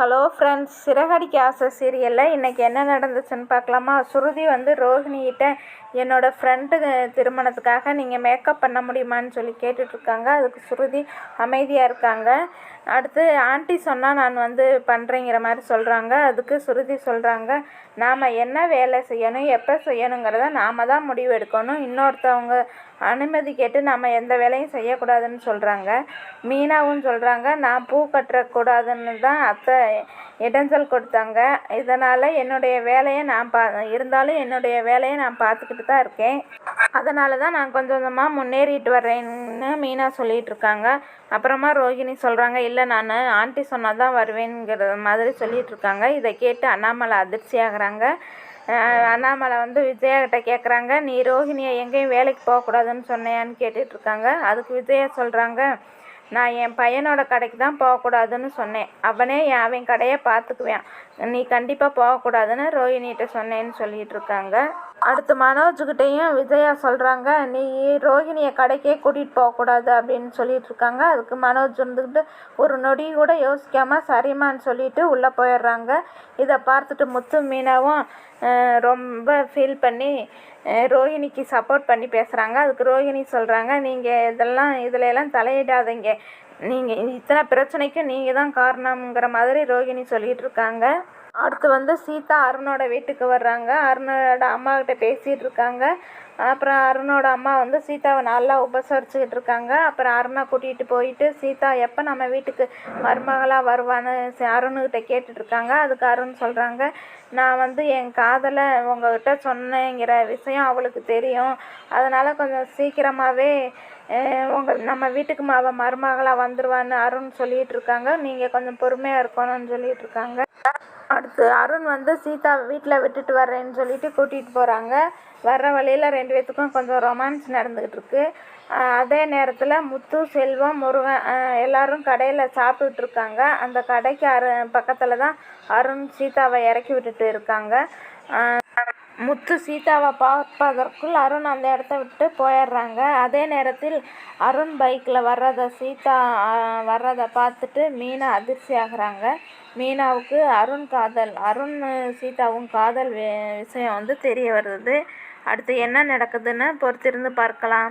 Hello friends Siragadikka ஆசை சீரியலில் இன்றைக்கி என்ன நடந்துச்சுன்னு பார்க்கலாமா? சுருதி வந்து ரோஹிணிகிட்ட என்னோடய ஃப்ரெண்டு திருமணத்துக்காக நீங்கள் மேக்கப் பண்ண முடியுமான்னு சொல்லி கேட்டுட்ருக்காங்க. அதுக்கு சுருதி அமைதியாக இருக்காங்க. அடுத்து ஆண்டி சொன்னால் நான் வந்து பண்ணுறேங்கிற மாதிரி சொல்கிறாங்க அதுக்கு சுருதி சொல்கிறாங்க நாம் என்ன வேலை செய்யணும் எப்போ செய்யணுங்கிறத நாம் தான் முடிவு எடுக்கணும். இன்னொருத்தவங்க அனுமதி கேட்டு நாம் எந்த வேலையும் செய்யக்கூடாதுன்னு சொல்கிறாங்க மீனாவும் சொல்கிறாங்க நான் பூ கட்டக்கூடாதுன்னு தான் அத்தை இடைஞ்சல் கொடுத்தாங்க. இதனால் என்னுடைய வேலையை நான் பா இருந்தாலும் என்னுடைய வேலையை நான் பார்த்துக்கிட்டு தான் இருக்கேன். அதனால தான் நான் கொஞ்சம் கொஞ்சமாக முன்னேறிட்டு வர்றேன்னு மீனா சொல்லிகிட்டு இருக்காங்க. அப்புறமா ரோஹிணி சொல்கிறாங்க இல்லை நான் ஆண்டி சொன்னால் தான் வருவேங்கிற மாதிரி சொல்லிகிட்டு இருக்காங்க. இதை கேட்டு அண்ணாமலை அதிர்ச்சியாகிறாங்க அண்ணாமலை வந்து விஜயா கிட்ட கேட்குறாங்க நீ ரோஹிணியை எங்கேயும் வேலைக்கு போகக்கூடாதுன்னு சொன்னையான்னு கேட்டுட்ருக்காங்க அதுக்கு விஜயா சொல்கிறாங்க நான் என் பையனோட கடைக்கு தான் போகக்கூடாதுன்னு சொன்னேன். அவனே அவன் கடையை பார்த்துக்குவேன். நீ கண்டிப்பாக போகக்கூடாதுன்னு ரோஹினிகிட்ட சொன்னேன்னு சொல்லிகிட்டு இருக்காங்க. அடுத்து மனோஜ்கிட்டையும் விஜயா சொல்கிறாங்க நீ ரோஹிணியை கடைக்கே கூட்டிகிட்டு போகக்கூடாது அப்படின்னு சொல்லிட்டு இருக்காங்க. அதுக்கு மனோஜ் இருந்துக்கிட்டு ஒரு நொடி கூட யோசிக்காமல் சரிம்மான்னு சொல்லிட்டு உள்ளே போயிடுறாங்க. இதை பார்த்துட்டு முத்து மீனாவும் ரொம்ப ஃபீல் பண்ணி ரோஹிணிக்கு சப்போர்ட் பண்ணி பேசுகிறாங்க அதுக்கு ரோஹிணி சொல்கிறாங்க நீங்கள் இதெல்லாம் இதில் எல்லாம் தலையிடாதீங்க. நீங்கள் இத்தனை பிரச்சனைக்கும் நீங்கள் தான் காரணம்ங்கிற மாதிரி ரோஹிணி சொல்லிகிட்டு இருக்காங்க. அடுத்து வந்து சீதா அருணோட வீட்டுக்கு வர்றாங்க. அருணோட அம்மாக்கிட்ட பேசிகிட்டு இருக்காங்க. அப்புறம் அருணோட அம்மா வந்து சீதாவை நல்லா உபசரிச்சுக்கிட்டு இருக்காங்க. அப்புறம் அருணை கூட்டிகிட்டு போயிட்டு சீதா எப்போ நம்ம வீட்டுக்கு மருமகளாக வருவான்னு? அருணுக்கிட்ட கேட்டுட்ருக்காங்க அதுக்கு அருண் சொல்கிறாங்க நான் வந்து என் காதலை உங்ககிட்ட சொன்னேங்கிற விஷயம் அவளுக்கு தெரியும். அதனால் கொஞ்சம் சீக்கிரமாகவே உங்கள் நம்ம வீட்டுக்கு அவள் மருமகளாக வந்துடுவான்னு அருண் சொல்லிகிட்டு இருக்காங்க. நீங்கள் கொஞ்சம் பொறுமையாக இருக்கணும்னு சொல்லிகிட்டு இருக்காங்க. அடுத்து அருண் வந்து சீதா வீட்டில் விட்டுட்டு வர்றேன்னு சொல்லிட்டு கூட்டிகிட்டு போகிறாங்க வர்ற வழியில் ரெண்டு பேர்த்துக்கும் கொஞ்சம் ரொமான்ஸ் நடந்துக்கிட்டு இருக்கு. அதே நேரத்தில் முத்து செல்வம் முருகன் எல்லோரும் கடையில் சாப்பிட்டுட்ருக்காங்க அந்த கடைக்கு அரு பக்கத்தில் தான் அருண் சீதாவை இறக்கி விட்டுட்டு இருக்காங்க. முத்து சீதாவை பார்ப்பதற்குள் அருண் அந்த இடத்த விட்டு போயிடுறாங்க. அதே நேரத்தில் அருண் பைக்கில் வர்றதை சீதா வர்றதை பார்த்துட்டு மீனா அதிர்ச்சி ஆகுறாங்க. மீனாவுக்கு அருண் காதல் அருண் சீதாவும் காதல் விஷயம் வந்து தெரிய வருது. அடுத்து என்ன நடக்குதுன்னு பொறுத்திருந்து பார்க்கலாம்.